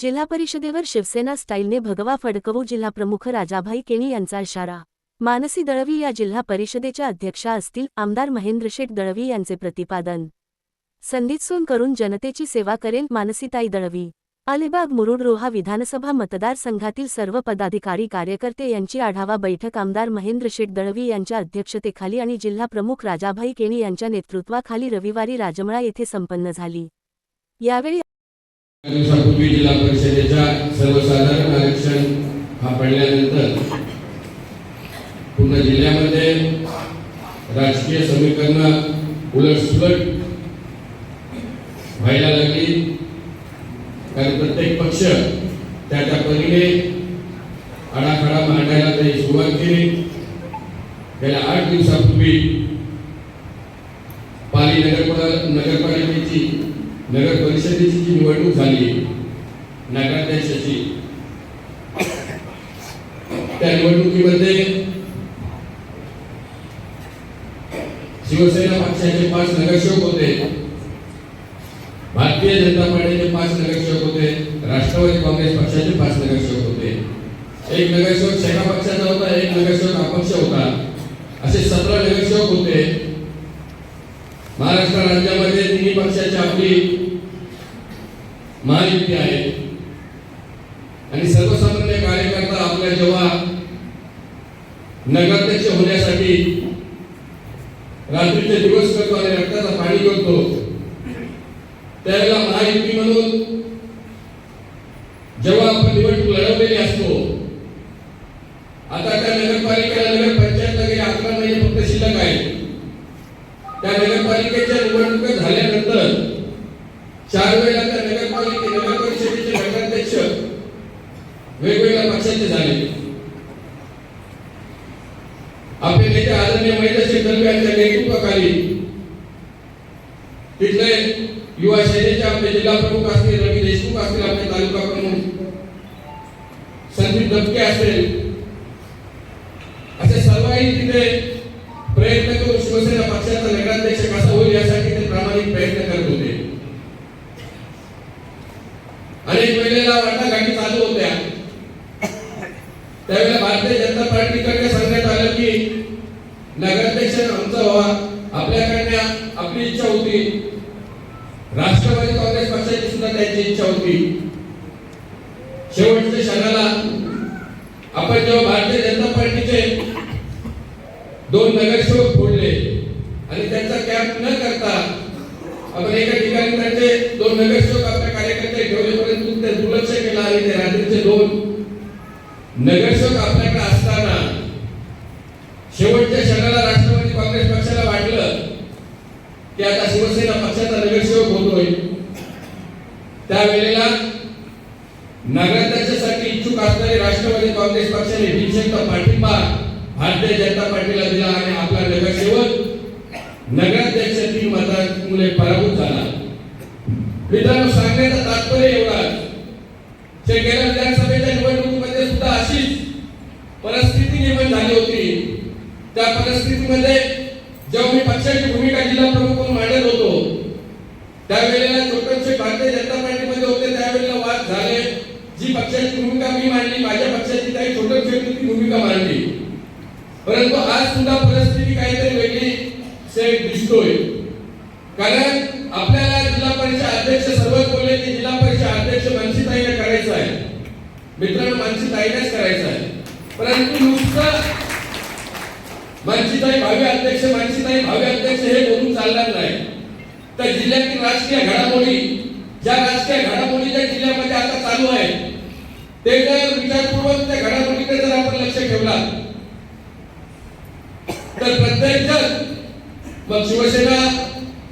जिल्हा परिषदेवर शिवसेना स्टाईलने भगवा फडकवू जिल्हाप्रमुख राजाभाई केणी यांचा इशारा. मानसी दळवी या जिल्हा परिषदेच्या अध्यक्षा असतील आमदार महेंद्रशेठ दळवी यांचे प्रतिपादन. संधीतसून करून जनतेची सेवा करेल मानसीताई दळवी. अलिबाग मुरुड रोहा विधानसभा मतदारसंघातील सर्व पदाधिकारी कार्यकर्ते यांची आढावा बैठक आमदार महेंद्रशेठ दळवी यांच्या अध्यक्षतेखाली आणि जिल्हाप्रमुख राजाभाई केणी यांच्या नेतृत्वाखाली रविवारी राजमळा येथे संपन्न झाली. यावेळी दिवसापूर्वी जिल्हा परिषदेच्या सर्वसाधारण आरक्षण हा पडल्यानंतर पूर्ण जिल्ह्यामध्ये राजकीय समीकरण उलटसुलट व्हायला लागली. कारण प्रत्येक पक्ष त्या परीने आडाखडा मांडायला त्यांनी सुरुवात केली. गेल्या आठ दिवसापूर्वी पाली नगर नगरपालिकेची नगर परिषदेची जी निवडणूक झाली नगराध्यक्षाची शिवसेना नगरसेवक होते, भारतीय जनता पार्टीचे पाच नगरसेवक होते, राष्ट्रवादी काँग्रेस पक्षाचे पाच नगरसेवक होते. एक नगरसेवक सेना पक्षाचा होता, एक नगरसेवक अपक्ष होता. असे सतरा नगरसेवक होते. महाराष्ट्र राज्यामध्ये तिन्ही पक्षाची आपली महायुती आहे. आणि सर्वसामान्य कार्यकर्ता आपल्या जेव्हा नगराध्यक्ष होण्यासाठी रात्रीचे दिवस करतो आणि रक्ताचा पाणी करतो त्यावेळेला महायुती म्हणून जेव्हा आपण निवडणूक लढवलेली असतो आता त्या नगरपालिकेला नगरपंचायतला गेले अकरा महिने फक्त शिल्लक आहे. त्या नगरपालिकेच्या निवडणुका झाल्यानंतर चार वेळा त्या नगरपालिके नगर परिषदेचे नगराध्यक्ष वेगवेगळ्या पक्षाचे झाले. आपले नेते आदरणीय महेंद्रसिंह दलवे यांच्या नेतृत्वाखाली तिथले युवा सेनेचे आपले जिल्हा प्रमुख असतील रवी देशमुख असतील आपले तालुका प्रमुख संदीप दबके असेल असे सर्वांनी तिथे प्रयत्न करून शिवसेना पक्षाचा नगराध्यक्ष कसा होईल यासाठी ते प्रामाणिक प्रयत्न करत होते अनेक वेळेला वाटाघाटी चालू होत्या. त्यावेळेला भारतीय जनता पार्टीकडे सांगण्यात आलं की नगराध्यक्ष आमचा व्हावा आपल्याकडे आपली इच्छा होती. राष्ट्रवादी काँग्रेस पक्षाची सुद्धा त्यांची इच्छा होती. शेवटच्या क्षणाला आपण जेव्हा भारतीय जनता पार्टीचे दोन नगरसेवक फोडले आणि त्यांचा कॅम्प न करता आपण एका ठिकाणी त्यांचे दोन नगरसेवक आपल्या कार्यकर्ते ठेवले परंतु ते दुर्लक्ष केलं आणि ते रात्रीचे दोन नगरसेवक आपल्याकडे असताना शेवटच्या क्षणाला राष्ट्रवादी काँग्रेस पक्षाला वाटलं की आता शिवसेना पक्षाचा नगरसेवक होतोय. त्यावेळेला नगराध्यक्षासाठी इच्छुक असणारे राष्ट्रवादी काँग्रेस पक्षाने बिनशर्त पाठिंबा भारतीय जनता पार्टीला दिला आणि आपला नगरसेवक नगराध्यक्ष तीन मतांमुळे पराभूत झाला मित्रांनो सांगण्याचं तात्पर्य एवढाच जे गेल्या विधानसभेच्या निवडणुकीमध्ये सुद्धा अशीच परिस्थिती निर्माण झाली होती त्या परिस्थितीमध्ये जेव्हा मी पक्षाची भूमिका जिल्हा प्रमुख म्हणून मांडत होतो त्यावेळेला छोटसे भारतीय जनता पार्टीमध्ये होते त्यावेळेला वाद झाले. जी पक्षाची भूमिका मी मांडली माझ्या पक्षाची काही छोटे ती भूमिका मांडली. परंतु आज सुद्धा परिस्थिती काहीतरी वेगळी सेट दिसतोय. कारण आपल्याला जिल्हा परिषद अध्यक्ष सर्वच बोलले की जिल्हा परिषद अध्यक्ष मनसीताईने करायचं आहे. मित्रांनो मनसीताईनेच करायचं आहे. परंतु नुसतं मानसीताई भावी अध्यक्ष मानसीताई भावी अध्यक्ष हे बोलून चालणार नाही. त्या जिल्ह्यातील राजकीय घडामोडी ज्या राजकीय घडामोडी ज्या जिल्ह्यामध्ये आता चालू आहे ते जर विचारपूर्वक त्या घडामोडीकडे जर आपण लक्ष ठेवला तर प्रत्येक जण मग शिवसेना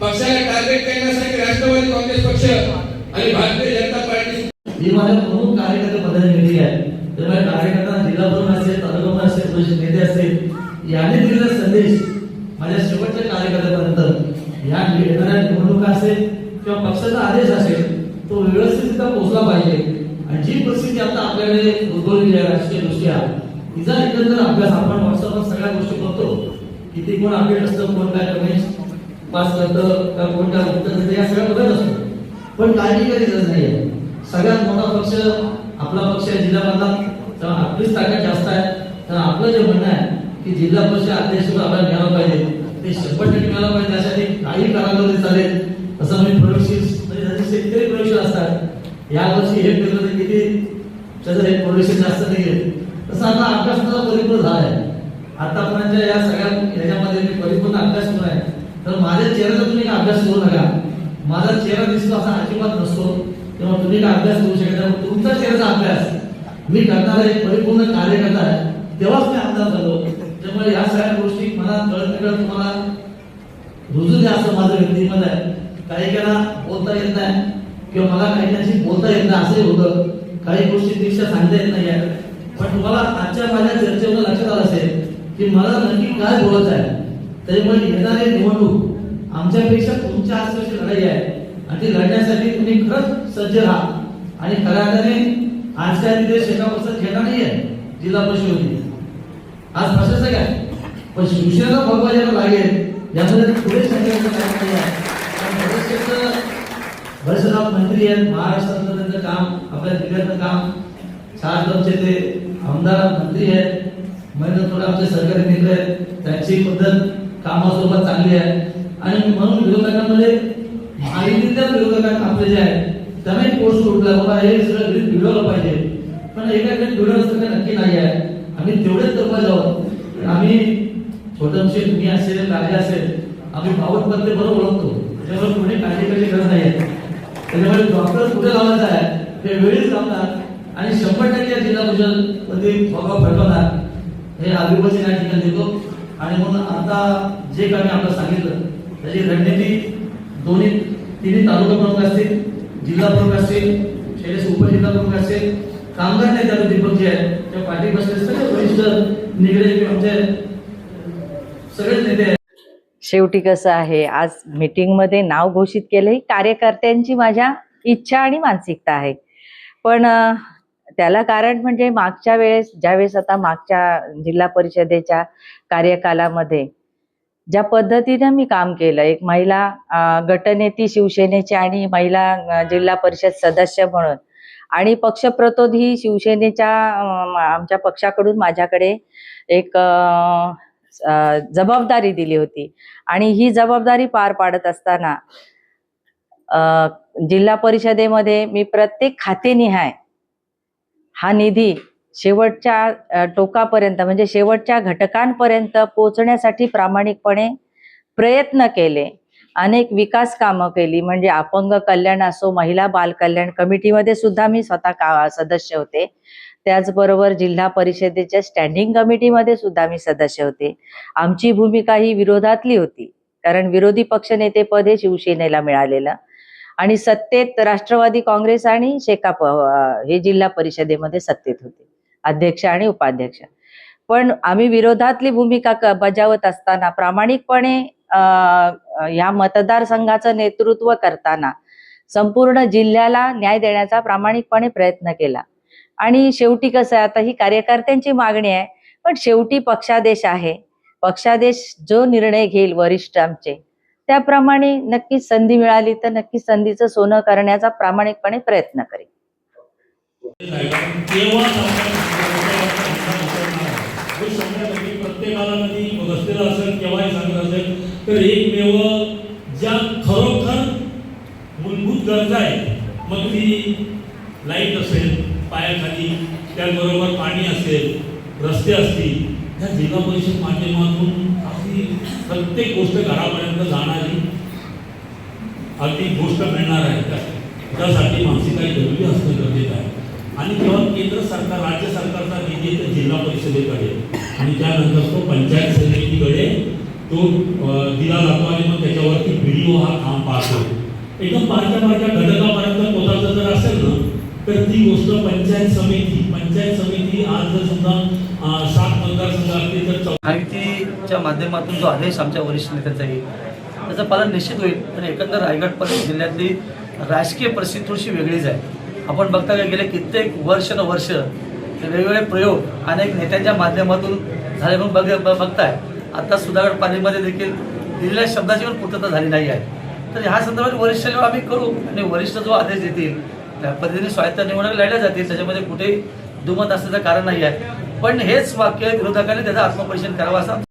पक्षाला टार्गेट करण्यासाठी राष्ट्रवादी काँग्रेस पक्ष आणि भारतीय जनता पार्टी ही माझ्या प्रमुख कार्यकर्ते पदाने दिली आहे तर माझ्या कार्यकर्त्यांना जिल्हाभरून असेल तालुका असेल नेते असेल यांनी दिलेला संदेश माझ्या शेवटच्या कार्यकर्त्यापर्यंत या येणाऱ्या निवडणुका असेल किंवा पक्षाचा आदेश असेल तो व्यवस्थित पोहोचला पाहिजे. आणि जी परिस्थिती आता आपल्याकडे उद्भवलेली आहे राजकीय दृष्ट्या तिचा एकंदर अभ्यास आपण व्हॉट्सअपवर सगळ्या गोष्टी करतो. किती कोण अपडेट असतं कोण काय कमेंट पास करतं का कोण काय उत्तर देतं या सगळ्या बघत असतो. पण काळजी काही गरज नाही सगळ्यात मोठा पक्ष आपला पक्ष आहे जिल्ह्यामधला तर आपलीच ताकद जास्त आहे. तर आपलं जे म्हणणं आहे की जिल्हा परिषद अध्यक्ष आपल्याला मिळालं पाहिजे. ते शंभर टक्के मिळालं पाहिजे त्यासाठी काही करायला ते चालेल. असं मी प्रवेशील म्हणजे, म्हणजे शेतकरी प्रवेशील असतात या वर्षी हे केलं तर किती त्याचं हे प्रवेशील जास्त नाही आहे तसं आता अभ्यास माझा परिपूर्ण झाला आहे. आतापर्यंत या सगळ्या ह्याच्यामध्ये मी परिपूर्ण अभ्यास करून आहे. तर माझ्या चेहऱ्याचा तुम्ही काय अभ्यास करू नका. माझा चेहरा दिसतो असा अजिबात नसतो. तेव्हा तुम्ही काय अभ्यास करू शकता. तुमचा चेहऱ्याचा अभ्यास मी करणारा एक परिपूर्ण कार्यकर्ता आहे. तेव्हाच मी आमदार झालो. त्यामुळे या सगळ्या गोष्टी मला कळत कळत तुम्हाला. रुजू द्या असं माझं व्यक्तिमत आहे. काही काही बोलता येत नाही किंवा मला काही त्यांची बोलता येत नाही असंही होतं. काही गोष्टी दीक्षा सांगता येत नाही पण तुम्हाला आजच्या माझ्या चर्चेवर लक्षात आलं असेल की मला नक्की काय बोलायचं आहे. त्याच्यामुळे येणारी निवडणूक आमच्यापेक्षा तुमच्या आसपासची लढाई आहे. आणि ती लढण्यासाठी तुम्ही खरंच सज्ज राहा. आणि खऱ्या अर्थाने आज तिथे शेकापासून खेळणार नाही आहे जिल्हा परिषदेमध्ये आज प्रशासक आहे पण शिवसेना भगवा ज्याला लागेल यामध्ये पुढे सांगायचं नाही आहे. बरेचसे मंत्री आहेत महाराष्ट्रात काम आपल्या जिल्ह्यातलं काम. चार ते आमदार मंत्री आहेत. महेंद्र थोडे आमचे सरकारी मित्र आहेत. त्यांची पद्धत कामासोबत चांगली आहे. आणि म्हणून विरोधकांमध्ये माहितीच्या विरोधकांना आपले जे आहे त्यांनाही पोस्ट उठला बाबा हे सगळं बिघडवलं पाहिजे. पण एका बिघडवलं काही नक्की नाही आहे. आम्ही तेवढेच तर छोटमशे तुम्ही असेल राजा असेल आम्ही पावत बरोबर ओळखतो. त्याच्यामुळे कुठे काळजी करायची गरज नाही. त्याच्यामुळे डॉक्टर कुठे लावायचं आहे ते वेळीच लावणार आणि शंभर टक्के जिल्हा परिषदमध्ये बघा फटवणार हे आदिवासी या ठिकाणी देतो आणि म्हणून आता जे काही आपलं सांगितलं त्याची रणनीती दोन्ही तिन्ही तालुका प्रमुख असतील जिल्हा प्रमुख असतील शैलेश उपजिल्हा प्रमुख असतील कामगार नेत्या दीपक जे आहेत त्या पाठी बसले सगळे वरिष्ठ निगडे आमचे शेवटी कसं आहे आज मीटिंगमध्ये नाव घोषित केलं ही कार्यकर्त्यांची माझ्या इच्छा आणि मानसिकता आहे. पण त्याला कारण म्हणजे मागच्या वेळेस ज्यावेळेस आता मागच्या जिल्हा परिषदेच्या कार्यकालामध्ये ज्या पद्धतीनं मी काम केलं एक महिला गटनेती शिवसेनेची आणि महिला जिल्हा परिषद सदस्य म्हणून आणि पक्षप्रतोधी शिवसेनेच्या आमच्या पक्षाकडून माझ्याकडे एक जबाबदारी दिली होती. आणि ही जबाबदारी पार पाडत असताना जिल्हा परिषदेमध्ये मी प्रत्येक खातेनिहाय हा निधी शेवटच्या टोकापर्यंत म्हणजे शेवटच्या घटकांपर्यंत पोहोचण्यासाठी प्रामाणिकपणे प्रयत्न केले. अनेक विकास कामं केली म्हणजे अपंग कल्याण असो महिला बाल कल्याण कमिटीमध्ये सुद्धा मी स्वतः का सदस्य होते. त्याचबरोबर जिल्हा परिषदेच्या स्टँडिंग कमिटीमध्ये सुद्धा मी सदस्य होते. आमची भूमिका ही विरोधातली होती कारण विरोधी पक्षनेतेपद हे शिवसेनेला मिळालेलं. आणि सत्तेत राष्ट्रवादी काँग्रेस आणि शेकाप हे जिल्हा परिषदेमध्ये सत्तेत होते अध्यक्ष आणि उपाध्यक्ष. पण आम्ही विरोधातली भूमिका बजावत असताना प्रामाणिकपणे या मतदारसंघाचं नेतृत्व करताना संपूर्ण जिल्ह्याला न्याय देण्याचा प्रामाणिकपणे प्रयत्न केला. आणि शेवटी कसं आहे आता ही कार्यकर्त्यांची मागणी आहे पण शेवटी पक्षादेश आहे. पक्षादेश जो निर्णय घेईल वरिष्ठ आमचे त्याप्रमाणे नक्कीच संधी मिळाली तर नक्की संधीचं सोनं करण्याचा प्रामाणिकपणे प्रयत्न करेल मूलभूत गरजा आहेत मग ती लाइट असेल. पायाखाली त्याचबरोबर पाणी असेल रस्ते असतील ह्या जिल्हा परिषद माध्यमातून अगदी प्रत्येक गोष्ट घरापर्यंत जाणारी अगदी गोष्ट मिळणार आहे त्या- त्यासाठी मानसिकता जरुरी असणं गरजेचं आहे. आणि जेव्हा केंद्र सरकार राज्य सरकारचा निधी तर जिल्हा परिषदेकडे. आणि त्यानंतर तो पंचायत समितीकडे तो दिला जातो आणि मग त्याच्यावरती व्हिडिओ हा काम पाहतो. एकदम बारक्या बारक्या घटकापर्यंत पोहोचायचं जर असेल ना तर ती गोष्ट पंचायत समिती पंचायत समिती आज जर समजा सात मतदारसंघ असतील तर माहितीच्या माध्यमातून जो आदेश आमच्या वरिष्ठ नेत्याचा येईल त्याचं पालन निश्चित होईल. पण एकंदर रायगड परिसर जिल्ह्यातली राजकीय परिस्थिती थोडीशी वेगळीच आहे. आपण बघता गेले कित्येक वर्ष न वर्ष ते वेगवेगळे प्रयोग अनेक नेत्यांच्या माध्यमातून झाले म्हणून बघ ब- बघताय. आता सुधागड पाणीमध्ये देखील दिलेल्या शब्दाची पण पूर्तता झाली नाही आहे. तर ह्या संदर्भात वरिष्ठ जेव्हा आम्ही करू आणि वरिष्ठ जो आदेश देतील त्या पद्धतीने स्वायत्त निवडणूक लढल्या जातील त्याच्यामध्ये कुठेही दुमत असण्याचं कारण नाही आहे पण हेच वाक्य विरोधकांनी त्याचं आत्मपरीक्षण करावं असं